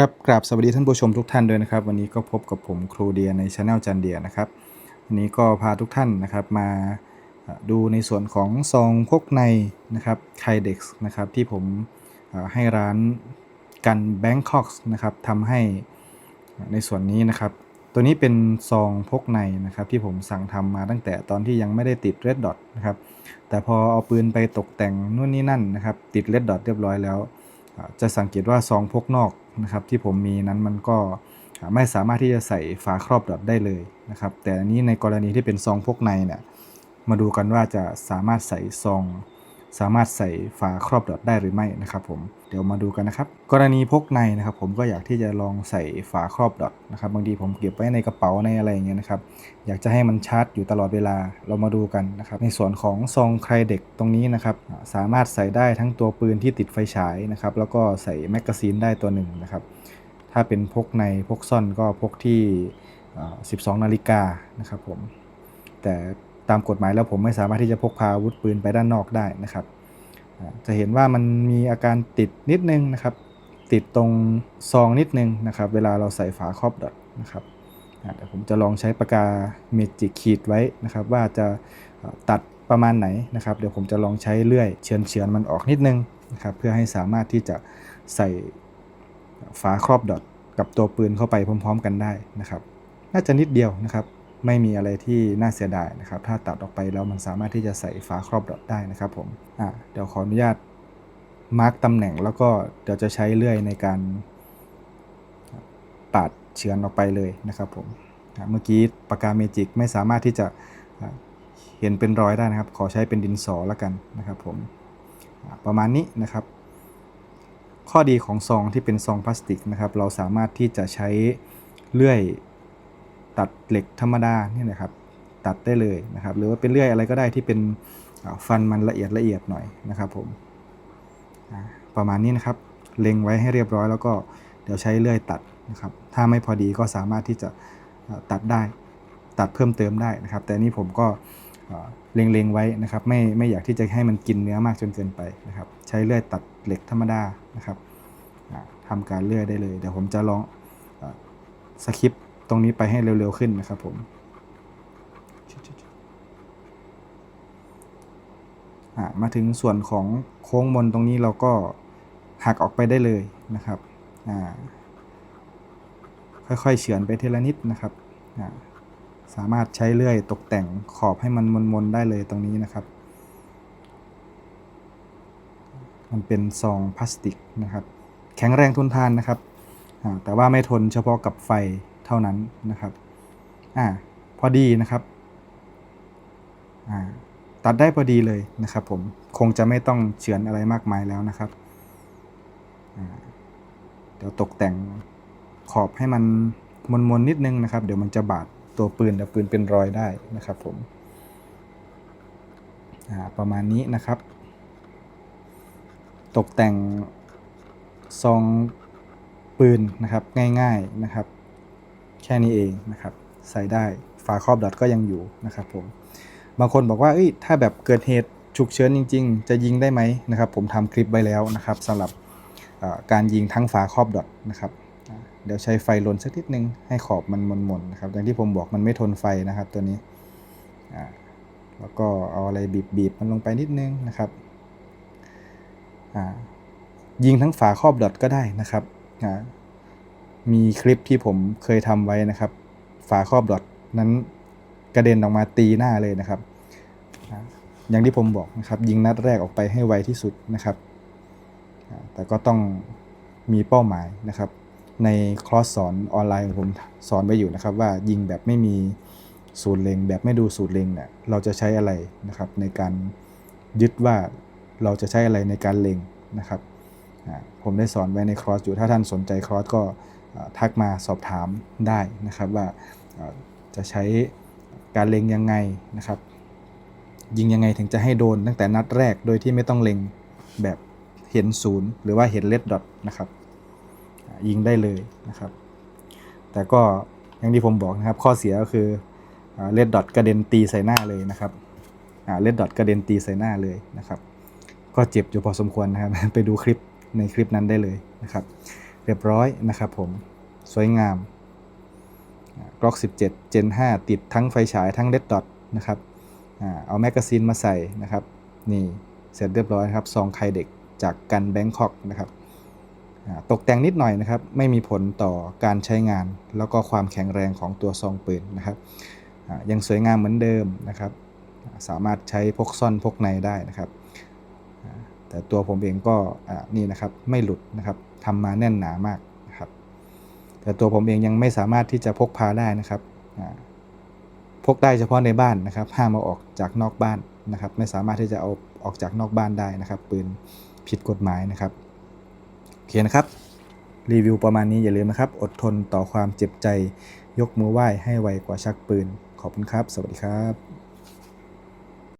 ครับกราบสวัสดีท่านผู้ชมทุกท่านด้วยนะครับ วันนี้ก็พบกับผมครูเดียในช anel จันเดียนะครับวันนี้ก็พาทุกท่านนะครับมาดูในส่วนของซองพกในนะครับไคเด็กนะครับที่ผมให้ร้านกันแบงคอกนะครับทำให้ในส่วนนี้นะครับ ตัวนี้เป็นซองพกในนะครับที่ผมสั่งทำมาตั้งแต่ตอนที่ยังไม่ได้ติด Red Dot นะครับแต่พอเอาปืนไปตกแต่งนู่นนี่นั่นนะครับติด Red Dot เรียบร้อยแล้ว จะสังเกตว่าซองพกนอก นะครับที่ผมมีนั้นมันก็ไม่สามารถที่จะใส่ฝาครอบดอทได้เลยนะครับแต่อันนี้ในกรณีที่เป็นซองพกในเนี่ยมาดูกันว่าจะสามารถใส่ซอง สามารถใส่ฝาครอบดอทได้หรือไม่นะครับผมเดี๋ยวมาดูกันนะครับ กรณีพกในนะครับ ผมก็อยากที่จะลองใส่ฝาครอบดอทนะครับบางทีผมเก็บไว้ในกระเป๋าในอะไรอย่างเงี้ยนะครับ อยากจะให้มันชาร์จอยู่ตลอดเวลาเรามาดูกันนะครับ ในส่วนของซองใครเด็กตรงนี้นะครับ สามารถใส่ได้ทั้งตัวปืนที่ติดไฟฉายนะครับ แล้วก็ใส่แมกกาซีนได้ตัวหนึ่งนะครับ ถ้าเป็นพกในพกซ่อนก็พกที่ 12 นาฬิกานะครับผมแต่ ตามกฎหมายแล้วผมไม่สามารถที่จะพกพาอาวุธปืนไปด้านนอกได้นะครับ จะเห็นว่ามันมีอาการติดนิดนึงนะครับ ติดตรงซองนิดนึงนะครับ เวลาเราใส่ฝาครอบดอทนะครับเดี๋ยวผมจะลองใช้ปากกาเมจิกขีดไว้นะครับ ว่าจะตัดประมาณไหนนะครับ เดี๋ยวผมจะลองใช้เลื่อยเฉือนเฉือนมันออกนิดนึงนะครับ เพื่อให้สามารถที่จะใส่ฝาครอบดอทกับตัวปืนเข้าไปพร้อม ๆ กันได้นะครับ น่าจะนิดเดียวนะครับ ไม่มีอะไรที่น่าเสียดายนะครับ ถ้าตัดออกไปแล้วมันสามารถที่จะใส่ฝาครอบดอทได้นะครับผมอะเดี๋ยวขออนุญาตมาร์กตำแหน่งแล้วก็เดี๋ยวจะใช้เลื่อยในการปาดเฉือนออกไปเลยนะครับผมเมื่อกี้ปากกาเมจิกไม่สามารถที่จะเห็นเป็นรอยได้นะครับ ขอใช้เป็นดินสอแล้วกันนะครับผมประมาณนี้นะครับ ข้อดีของซองที่เป็นซองพลาสติกนะครับ เราสามารถที่จะใช้เลื่อย ตัดเหล็กธรรมดาเนี่ยนะครับตัดได้เลยนะครับ หรือว่าเป็นเลื่อยอะไรก็ได้ที่เป็นฟันมันละเอียดละเอียดหน่อยนะครับผมประมาณนี้นะครับเล็งไว้ให้เรียบร้อยแล้วก็เดี๋ยวใช้เลื่อยตัดนะครับ ถ้าไม่พอดีก็สามารถที่จะตัดได้ตัดเพิ่มเติมได้นะครับ แต่นี่ผมก็เอ่อเล็งๆไว้นะครับ ไม่ไม่อยากที่จะให้มันกินเนื้อมากจนเกินไปนะครับ ใช้เลื่อยตัดเหล็กธรรมดานะครับอ่าทำการเลื่อยได้เลย เดี๋ยวผมจะลองอสคริปต ตรงนี้ไปให้เร็วๆขึ้นนะครับผมอะมาถึงส่วนของโค้งมนตรงนี้เราก็หักออกไปได้เลยนะครับอ่าค่อยๆเฉือนไปทีละนิดนะครับอ่าสามารถใช้เลื่อยตกแต่งขอบให้มันมนๆได้เลยตรงนี้นะครับ มันเป็นซองพลาสติกนะครับ แข็งแรงทนทานนะครับอ่าแต่ว่าไม่ทนเฉพาะกับไฟ เท่านั้นนะครับอ่าพอดีนะครับอ่าตัดได้พอดีเลยนะครับผมคงจะไม่ต้องเฉือนอะไรมากมายแล้วนะครับเดี๋ยวตกแต่งขอบให้มันมนๆนิดนึงนะครับ เดี๋ยวมันจะบาดตัวปืนเดี๋ยวปืนเป็นรอยได้นะครับผมอ่าประมาณนี้นะครับ ตกแต่งซองปืนนะครับง่ายๆนะครับ แค่นี้เองนะครับ ใส่ได้ฝาครอบดอทก็ยังอยู่นะครับผมบางคนบอกว่าเอ้ยถ้าแบบเกิดเหตุฉุกเฉินจริง ๆ จะยิงได้ไหมนะครับ ผมทำคลิปไว้แล้วนะครับสำหรับการยิงทั้งฝาครอบดอทนะครับเดี๋ยวใช้ไฟลนสักนิดนึงให้ขอบมันมนๆนะครับอย่างที่ผมบอกมันไม่ทนไฟนะครับตัวนี้แล้วก็เอาอะไรบีบๆมันลงไปนิดนึงนะครับยิงทั้งฝาครอบดอทก็ได้นะครับ มีคลิปที่ผมเคยทำไว้นะครับ ฝาครอบดอทนั้นกระเด็นออกมาตีหน้าเลยนะครับ อย่างที่ผมบอกนะครับ ยิงนัดแรกออกไปให้ไวที่สุดนะครับ แต่ก็ต้องมีเป้าหมายนะครับ ในคลอสสอนออนไลน์ของผมสอนไว้อยู่นะครับ ว่ายิงแบบไม่มีสูตรเล็งแบบไม่ดูสูตรเล็งเนี่ยเราจะใช้อะไรนะครับ ในการยึดว่าเราจะใช้อะไรในการเล็งนะครับผมได้สอนไว้ในคลอสอยู่ถ้าท่านสนใจคลอสก็ ทักมาสอบถามได้นะครับว่าจะใช้การเล็งยังไงนะครับ ยิงยังไงถึงจะให้โดนตั้งแต่นัดแรกโดยที่ไม่ต้องเล็งแบบเห็นศูนย์หรือว่าเห็นเลดดอทนะครับยิงได้เลยนะครับ แต่ก็อย่างที่ผมบอกนะครับข้อเสียก็คือเลดดอทกระเด็นตีใส่หน้าเลยนะครับเลดดอทกระเด็นตีใส่หน้าเลยนะครับ ก็เจ็บอยู่พอสมควรนะครับ ไปดูคลิปในคลิปนั้นได้เลยนะครับ เรียบร้อยนะครับผม สวยงามกล็อก 17 Gen 5 ติดทั้งไฟฉายทั้งเลดดอทนะครับเอาแมกกาซีนมาใส่นะครับ นี่เสร็จเรียบร้อยครับซองไคเด็กจากกันแบงคอกนะครับตกแต่งนิดหน่อยนะครับ ไม่มีผลต่อการใช้งาน แล้วก็ความแข็งแรงของตัวซองปืนนะครับยังสวยงามเหมือนเดิมนะครับ สามารถใช้พกซ่อนพกในได้นะครับ แต่ตัวผมเองก็นี่นะครับไม่หลุดนะครับ ทำมาแน่นหนามากนะครับ แต่ตัวผมเองยังไม่สามารถที่จะพกพาได้นะครับพกได้เฉพาะในบ้านนะครับ ห้ามเอาออกจากนอกบ้านนะครับ ไม่สามารถที่จะเอาออกจากนอกบ้านได้นะครับ ปืนผิดกฎหมายนะครับโอเคนะครับ รีวิวประมาณนี้อย่าลืมนะครับ อดทนต่อความเจ็บใจ ยกมือไหว้ให้ไวกว่าชักปืน ขอบคุณครับ สวัสดีครับ